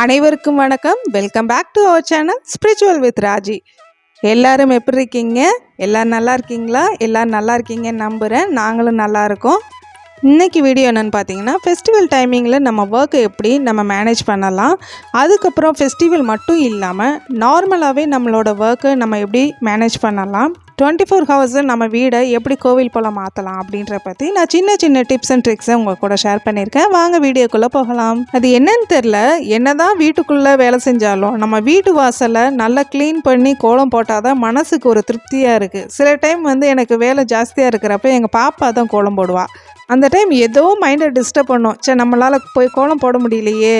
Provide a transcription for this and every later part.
அனைவருக்கும் வணக்கம். Welcome back to our channel spiritual with Raji எல்லாரும் எப்படி இருக்கீங்க? எல்லாரும் நல்லா இருக்கீங்களா? எல்லாரும் நல்லா இருக்கீங்கன்னு நம்புகிறேன் நாங்களும் நல்லா இருக்கோம். இன்னைக்கு வீடியோ என்னென்னு பார்த்தீங்கன்னா ஃபெஸ்டிவல் டைமிங்கில் நம்ம ஒர்க்கை எப்படி நம்ம மேனேஜ் பண்ணலாம். அதுக்கப்புறம் ஃபெஸ்டிவல் மட்டும் இல்லாமல் நார்மலாகவே நம்மளோட ஒர்க்கை நம்ம எப்படி மேனேஜ் பண்ணலாம். டுவெண்ட்டி ஃபோர் ஹவர்ஸில் நம்ம வீடை எப்படி கோவில் போல் மாற்றலாம் அப்படின்ற பற்றி நான் சின்ன சின்ன டிப்ஸ் அண்ட் ட்ரிக்ஸை உங்கள் கூட ஷேர் பண்ணியிருக்கேன். வாங்க வீடியோக்குள்ளே போகலாம். அது என்னன்னு தெரில என்னதான் வீட்டுக்குள்ளே வேலை செஞ்சாலும் நம்ம வீட்டு வாசலை நல்லா க்ளீன் பண்ணி கோலம் போட்டால் தான் மனசுக்கு ஒரு திருப்தியாக இருக்குது சில டைம் வந்து எனக்கு வேலை ஜாஸ்தியாக இருக்கிறப்ப எங்கள் பாப்பா தான் கோலம் போடுவாள் அந்த டைம் ஏதோ மைண்டை டிஸ்டர்ப் பண்ணும். சே நம்மளால் போய் கோலம் போட முடியலையே.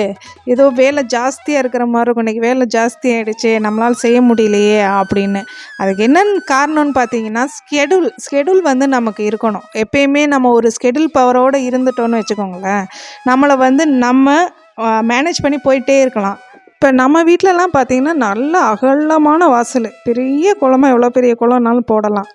ஏதோ வேலை ஜாஸ்தியாக இருக்கிற மாதிரி இருக்கும். இன்றைக்கி வேலை ஜாஸ்தி ஆகிடுச்சே நம்மளால் செய்ய முடியலையே அப்படின்னு. அதுக்கு என்னென்னு காரணம்னு பார்த்தீங்கன்னா ஸ்கெடியூல் ஸ்கெடியூல் வந்து நமக்கு இருக்கணும். எப்பயுமே நம்ம ஒரு ஸ்கெடியூல் பவரோடு இருந்துட்டோம்னு வச்சுக்கோங்களேன். நம்மளை வந்து நம்ம மேனேஜ் பண்ணி போயிட்டே இருக்கலாம். இப்போ நம்ம வீட்டிலலாம் பார்த்திங்கன்னா நல்ல அகலமான வாசல். பெரிய குளமாக எவ்வளோ பெரிய குளம்னாலும் போடலாம்.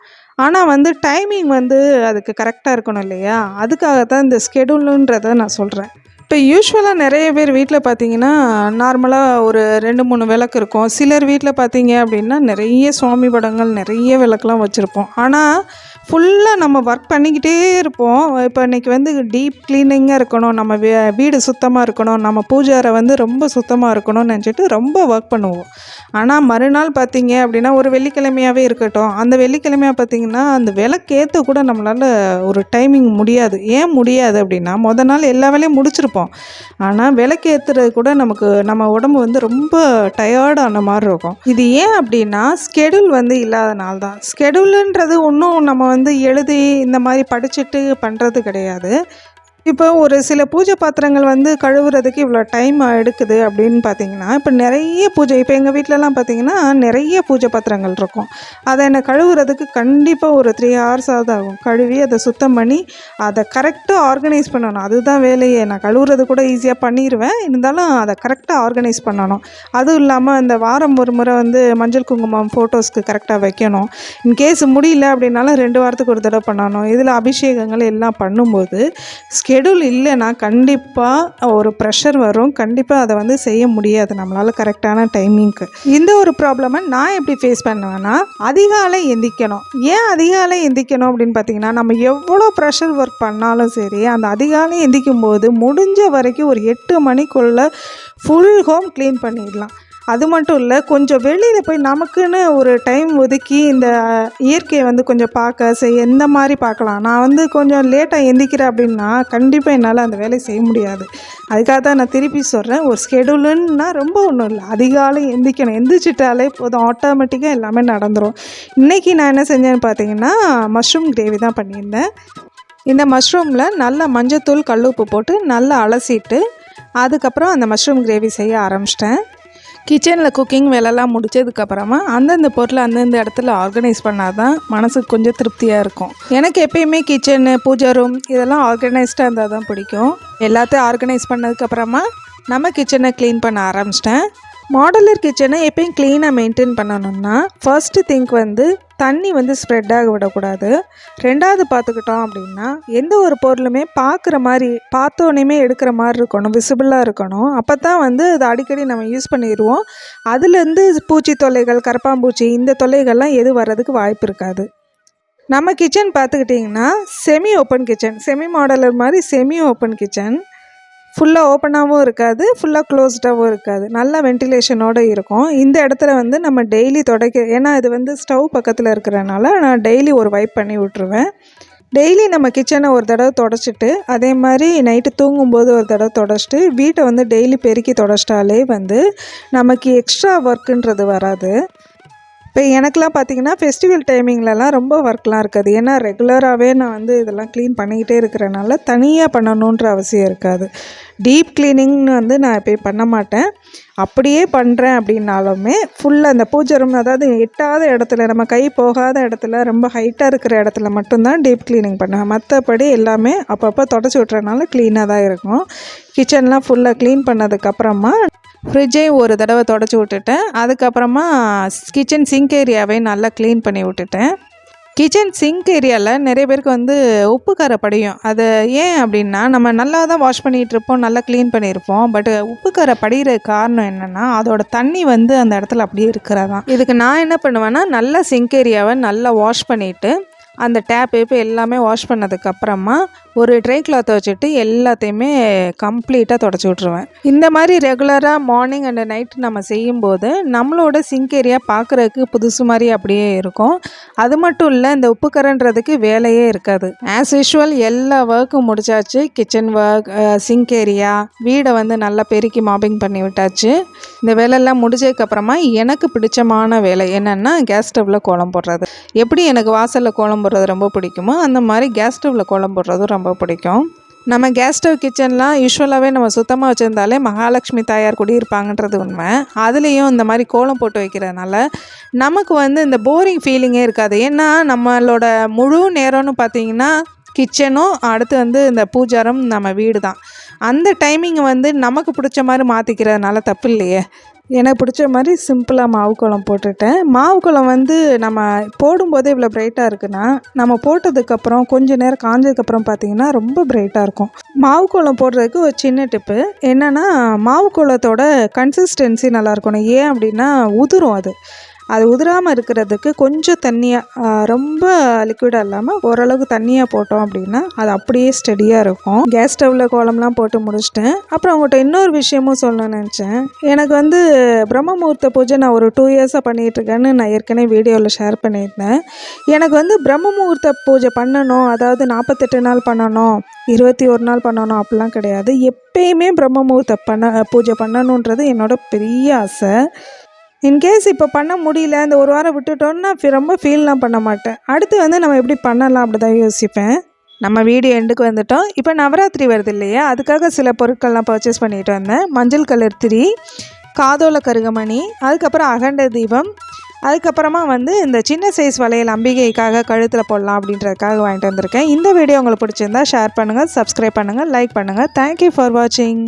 ஆனால் வந்து டைமிங் வந்து அதுக்கு கரெக்டாக இருக்கணும் இல்லையா? அதுக்காக தான் இந்த ஸ்கெடியூலுன்றதை நான் சொல்கிறேன் இப்போ யூஸ்வலாக நிறைய பேர் வீட்டில் பார்த்தீங்கன்னா நார்மலாக ஒரு ரெண்டு மூணு விளக்கு இருக்கும். சிலர் வீட்டில் பார்த்தீங்க அப்படின்னா நிறைய சுவாமி படங்கள் நிறைய விளக்குலாம் வச்சுருப்போம். ஆனால் ஃபுல்லாக நம்ம ஒர்க் பண்ணிக்கிட்டே இருப்போம். இப்போ இன்றைக்கி வந்து டீப் க்ளீனிங்காக இருக்கணும். நம்ம வீடு சுத்தமாக இருக்கணும். நம்ம பூஜாரை வந்து ரொம்ப சுத்தமாக இருக்கணும்னு நினச்சிட்டு ரொம்ப ஒர்க் பண்ணுவோம். ஆனால் மறுநாள் பார்த்தீங்க அப்படின்னா ஒரு வெள்ளிக்கிழமையாகவே இருக்கட்டும். அந்த வெள்ளிக்கிழமையாக பார்த்தீங்கன்னா அந்த விளக்கேற்ற கூட நம்மளால் ஒரு டைமிங் முடியாது. ஏன் முடியாது அப்படின்னா முத நாள் எல்லா வேலையும் முடிச்சிருப்போம். ஆனால் விளக்கேற்றுறது கூட நமக்கு நம்ம உடம்பு வந்து ரொம்ப டயர்டான மாதிரி இருக்கும். இது ஏன் அப்படின்னா ஸ்கெடியூல் வந்து இல்லாதனால தான். ஸ்கெடியூலுன்றது ஒன்றும் நம்ம வந்து எழுதி இந்த மாதிரி படிச்சுட்டு பண்ணுறது கிடையாது. இப்போ ஒரு சில பூஜை பாத்திரங்கள் வந்து கழுவுறதுக்கு இவ்வளோ டைம் எடுக்குது அப்படின்னு பார்த்தீங்கன்னா இப்போ நிறைய பூஜை இப்போ எங்கள் வீட்டிலலாம் பார்த்தீங்கன்னா நிறைய பூஜை பாத்திரங்கள் இருக்கும். அதை என்ன கழுவுறதுக்கு கண்டிப்பாக ஒரு த்ரீ ஹவர்ஸ் ஆகுது ஆகும். கழுவி அதை சுத்தம் பண்ணி அதை கரெக்டாக ஆர்கனைஸ் பண்ணணும். அதுதான் வேலையே. நான் கழுவுறது கூட ஈஸியாக பண்ணிடுவேன் இருந்தாலும் அதை கரெக்டாக ஆர்கனைஸ் பண்ணணும். அதுவும் இல்லாமல் இந்த வாரம் ஒரு முறை வந்து மஞ்சள் குங்குமம் ஃபோட்டோஸ்க்கு கரெக்டாக வைக்கணும். இன்கேஸ் முடியல அப்படின்னாலும் ரெண்டு வாரத்துக்கு ஒரு தடவை பண்ணணும். இதில் அபிஷேகங்கள் எல்லாம் பண்ணும்போது ஷெடியூல் இல்லைன்னா கண்டிப்பாக ஒரு ப்ரெஷர் வரும். கண்டிப்பாக அதை வந்து செய்ய முடியாது நம்மளால் கரெக்டான டைமிங்க்கு இந்த ஒரு ப்ராப்ளமை நான் எப்படி ஃபேஸ் பண்ணுவேன்னா அதிகாலை எந்திக்கணும். ஏன் அதிகாலை எந்திக்கணும் அப்படின்னு பார்த்தீங்கன்னா நம்ம எவ்வளோ ப்ரெஷர் ஒர்க் பண்ணாலும் சரி அந்த அதிகாலை எந்திக்கும் போது முடிஞ்ச வரைக்கும் ஒரு எட்டு மணிக்குள்ளே ஃபுல் ஹோம் க்ளீன் பண்ணிடலாம். அது மட்டும் இல்லை கொஞ்சம் வெளியில் போய் நமக்குன்னு ஒரு டைம் ஒதுக்கி இந்த இயற்கையை வந்து கொஞ்சம் பார்க்க செய்ய எந்த மாதிரி பார்க்கலாம்? நான் வந்து கொஞ்சம் லேட்டாக எந்திக்கிறேன் அப்படின்னா கண்டிப்பாக என்னால் அந்த வேலையை செய்ய முடியாது. அதுக்காக தான் நான் திருப்பி சொல்கிறேன் ஒரு ஸ்கெடியூலுன்னா ரொம்ப ஒன்றும் இல்லை. அதிகாலை எந்திக்கணும். எந்திரிச்சிட்டாலே போதும். ஆட்டோமேட்டிக்காக எல்லாமே நடந்துடும் இன்றைக்கி நான் என்ன செஞ்சேன்னு பார்த்தீங்கன்னா மஷ்ரூம் கிரேவி தான் பண்ணியிருந்தேன். இந்த மஷ்ரூமில் நல்லா மஞ்சத்தூள் கல்லுப்பு போட்டு நல்லா அலசிட்டு அதுக்கப்புறம் அந்த மஷ்ரூம் கிரேவி செய்ய ஆரம்பிச்சிட்டேன். கிச்சனில் குக்கிங் வேலைலாம் முடிச்சதுக்கப்புறமா அந்தந்த பொருளை அந்தந்த இடத்துல ஆர்கனைஸ் பண்ணால் தான் மனசுக்கு கொஞ்சம் திருப்தியாக இருக்கும். எனக்கு எப்பயுமே கிச்சனு பூஜை ரூம் இதெல்லாம் ஆர்கனைஸ்டாக இருந்தால் தான் பிடிக்கும். எல்லாத்தையும் ஆர்கனைஸ் பண்ணதுக்கப்புறமா நம்ம கிச்சனை க்ளீன் பண்ண ஆரம்பிச்சிட்டேன். மாடலர் கிச்சனை எப்பயும் க்ளீனாக மெயின்டைன் பண்ணணும்னா ஃபர்ஸ்ட்டு திங்க் வந்து தண்ணி வந்து ஸ்ப்ரெட் ஆக விடக்கூடாது. ரெண்டாவது பார்த்துக்கிட்டோம் அப்படின்னா எந்த ஒரு பொருளுமே பார்க்குற மாதிரி பார்த்தோன்னே எடுக்கிற மாதிரி இருக்கணும் விசிபிளாக இருக்கணும். அப்போ தான் வந்து அது அடிக்கடி நம்ம யூஸ் பண்ணிடுவோம். அதுலேருந்து பூச்சி தொல்லைகள் கரப்பாம்பூச்சி இந்த தொல்லைகள்லாம் எது வர்றதுக்கு வாய்ப்பு இருக்காது. நம்ம கிச்சன் பார்த்துக்கிட்டிங்கன்னா semi open kitchen semi modular மாதிரி செமி ஓப்பன் கிச்சன் ஃபுல்லாக ஓப்பனாகவும் இருக்காது ஃபுல்லாக க்ளோஸ்டாகவும் இருக்காது. நல்லா வென்டிலேஷனோடு இருக்கும். இந்த இடத்துல வந்து நம்ம டெய்லி துடைக்க ஏன்னா இது வந்து ஸ்டவ் பக்கத்தில் இருக்கிறனால நான் டெய்லி ஒரு வைப் பண்ணி விட்ருவேன் டெய்லி நம்ம கிச்சனை ஒரு தடவை தொடச்சிட்டு அதே மாதிரி நைட்டு தூங்கும்போது ஒரு தடவை தொடச்சிட்டு வீட்டை வந்து டெய்லி பெருக்கி தொடச்சிட்டாலே வந்து நமக்கு எக்ஸ்ட்ரா ஒர்க்குன்றது வராது. இப்போ எனக்கெலாம் பார்த்தீங்கன்னா ஃபெஸ்டிவல் டைமிங்லலாம் ரொம்ப ஒர்க்லாம் இருக்காது. ஏன்னா ரெகுலராகவே நான் வந்து இதெல்லாம் க்ளீன் பண்ணிக்கிட்டே இருக்கிறனால தனியாக பண்ணணுன்ற அவசியம் இருக்காது. டீப் க்ளீனிங்னு வந்து நான் எப்போயும் பண்ண மாட்டேன். அப்படியே பண்ணுறேன் அப்படின்னாலுமே ஃபுல்லாக அந்த பூஜை ரூம் அதாவது எட்டாத இடத்துல நம்ம கை போகாத இடத்துல ரொம்ப ஹைட்டாக இருக்கிற இடத்துல மட்டும்தான் டீப் க்ளீனிங் பண்ணுவேன். மற்றபடி எல்லாமே அப்பப்போ தொடச்சி விட்றனால க்ளீனாக தான் இருக்கும். கிச்சன்லாம் ஃபுல்லாக க்ளீன் பண்ணதுக்கப்புறமா ஃப்ரிட்ஜையும் ஒரு தடவை தொடச்சி விட்டுட்டேன். அதுக்கப்புறமா கிச்சன் சிங்க் ஏரியாவையும் நல்லா க்ளீன் பண்ணி விட்டுட்டேன். கிச்சன் சிங்க் ஏரியாவில் நிறைய பேருக்கு வந்து உப்பு கரை படியும் அது ஏன் அப்படின்னா நம்ம நல்லா தான் வாஷ் பண்ணிகிட்டு இருப்போம் நல்லா க்ளீன் பண்ணியிருப்போம். பட் உப்பு கரை படிகிற காரணம் என்னென்னா அதோட தண்ணி வந்து அந்த இடத்துல அப்படியே இருக்கிறதான். இதுக்கு நான் என்ன பண்ணுவேன்னா நல்லா சிங்க் ஏரியாவை நல்லா வாஷ் பண்ணிவிட்டு அந்த டேப் இப்போ எல்லாமே வாஷ் பண்ணதுக்கப்புறமா ஒரு ட்ரை கிளாத்தை வச்சுட்டு எல்லாத்தையுமே கம்ப்ளீட்டாக தொடச்சி விட்ருவேன் இந்த மாதிரி ரெகுலராக மார்னிங் அண்ட் நைட் நம்ம செய்யும்போது நம்மளோட சிங்க் ஏரியா பார்க்குறதுக்கு புதுசு மாதிரி அப்படியே இருக்கும். அது மட்டும் இல்லை இந்த உப்புக்கரன்றதுக்கு வேலையே இருக்காது. ஆஸ் யூஷுவல் எல்லா ஒர்க்கும் முடிச்சாச்சு. கிச்சன் ஒர்க் சிங்க் ஏரியா வீடை வந்து நல்லா பெருக்கி மாப்பிங் பண்ணி விட்டாச்சு. இந்த வேலையெல்லாம் முடிஞ்சதுக்கப்புறமா எனக்கு பிடிச்சமான வேலை என்னென்னா கேஸ் ஸ்டவ்வில் கோலம் போடுறது. எப்படி எனக்கு வாசலில் கோலம் போடுறது ரொம்ப பிடிக்குமோ அந்த மாதிரி கேஸ் ஸ்டவ்வில் கோலம் போடுறதும் ரொம்ப பிடிக்கும். நம்ம கேஸ் ஸ்டவ் கிச்சன்லாம் யூஸ்வலாகவே நம்ம சுத்தமாக வச்சுருந்தாலே மகாலட்சுமி தாயார் குடியிருப்பாங்கன்றது உண்மை. அதுலேயும் இந்த மாதிரி கோலம் போட்டு வைக்கிறதுனால நமக்கு வந்து இந்த போரிங் ஃபீலிங்கே இருக்காது. ஏன்னா நம்மளோட முழு நேரம்னு பார்த்தீங்கன்னா கிச்சனும் அடுத்து வந்து இந்த பூஜாரம் நம்ம வீடு தான் அந்த டைமிங் வந்து நமக்கு பிடிச்ச மாதிரி மாற்றிக்கிறதுனால தப்பு இல்லையே. எனக்கு பிடிச்ச மாதிரி சிம்பிளாக மாவு குளம் போட்டுட்டேன். மாவு குளம் வந்து நம்ம போடும்போதே இவ்வளோ பிரைட்டாக இருக்குன்னா நம்ம போட்டதுக்கப்புறம் கொஞ்சம் நேரம் காஞ்சதுக்கப்புறம் பார்த்திங்கன்னா ரொம்ப பிரைட்டாக இருக்கும். மாவு குளம் போடுறதுக்கு ஒரு சின்ன டிப்பு என்னென்னா மாவு குளத்தோட கன்சிஸ்டன்சி நல்லா இருக்கணும். ஏன் அப்படின்னா உதிரும் அது. அது உதிராமல் இருக்கிறதுக்கு கொஞ்சம் தண்ணியாக ரொம்ப லிக்விடாக இல்லாமல் ஓரளவுக்கு தண்ணியாக போட்டோம் அப்படின்னா அது அப்படியே ஸ்டெடியாக இருக்கும். கேஸ் ஸ்டவ்வில் கோலம்லாம் போட்டு முடிச்சிட்டேன். அப்புறம் அவங்கள்ட்ட இன்னொரு விஷயமும் சொல்லணும்னு நினச்சேன். எனக்கு வந்து பிரம்ம முகூர்த்த பூஜை நான் ஒரு டூ இயர்ஸாக பண்ணிகிட்ருக்கேன்னு நான் ஏற்கனவே வீடியோவில் ஷேர் பண்ணியிருந்தேன். எனக்கு வந்து பிரம்ம முகூர்த்த பூஜை பண்ணணும் அதாவது நாற்பத்தெட்டு நாள் பண்ணணும் இருபத்தி ஒரு நாள் பண்ணணும் அப்படிலாம் கிடையாது. எப்பயுமே பிரம்ம முகூர்த்த பண்ண பூஜை பண்ணணுன்றது என்னோட பெரிய ஆசை. இன்கேஸ் இப்போ பண்ண முடியல இந்த ஒரு வாரம் விட்டுட்டோன்னா ரொம்ப ஃபீல்லாம் பண்ண மாட்டேன். அடுத்து வந்து நம்ம எப்படி பண்ணலாம் அப்படி தான் யோசிப்பேன். நம்ம வீடியோ எண்டுக்கு வந்துட்டோம். இப்போ நவராத்திரி வருது இல்லையா? அதுக்காக சில பொருட்கள்லாம் பர்ச்சேஸ் பண்ணிட்டு வந்தேன். மஞ்சள் கலர் திரி காதோல கருகமணி அதுக்கப்புறம் அகண்ட தீபம் அதுக்கப்புறமா வந்து இந்த சின்ன சைஸ் வளையல் அம்பிகைக்காக கழுத்தில் போடலாம் அப்படின்றதுக்காக வாங்கிட்டு வந்திருக்கேன். இந்த வீடியோ உங்களுக்கு பிடிச்சிருந்தா ஷேர் பண்ணுங்கள் சப்ஸ்கிரைப் பண்ணுங்கள் லைக் பண்ணுங்கள் தேங்க்யூ ஃபார் வாட்சிங்